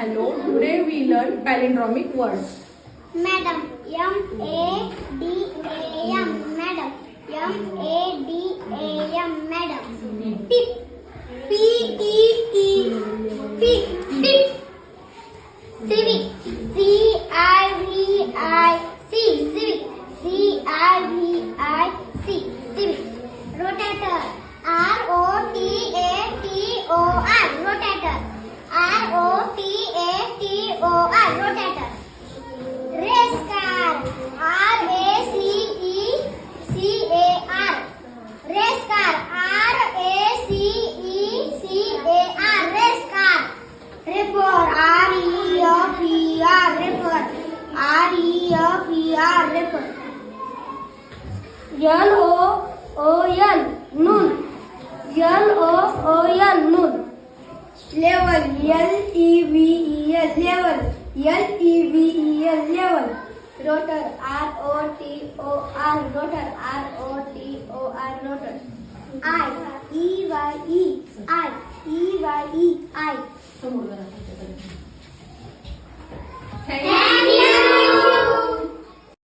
Hello, today we learn palindromic words. Madam, M A D A M, Madam, M A D A M, Madam. Tip, P P, tip. Civic, C I V I C, civic, C I V I C, civic. Rotator, R O T A T O R, R E F E R. Refer. N O O N Noon N O O N Noon Level L E V E L Level L E V E L Level Rotor R O T O R Rotor R O T O R Rotor I E Y E I E Y E I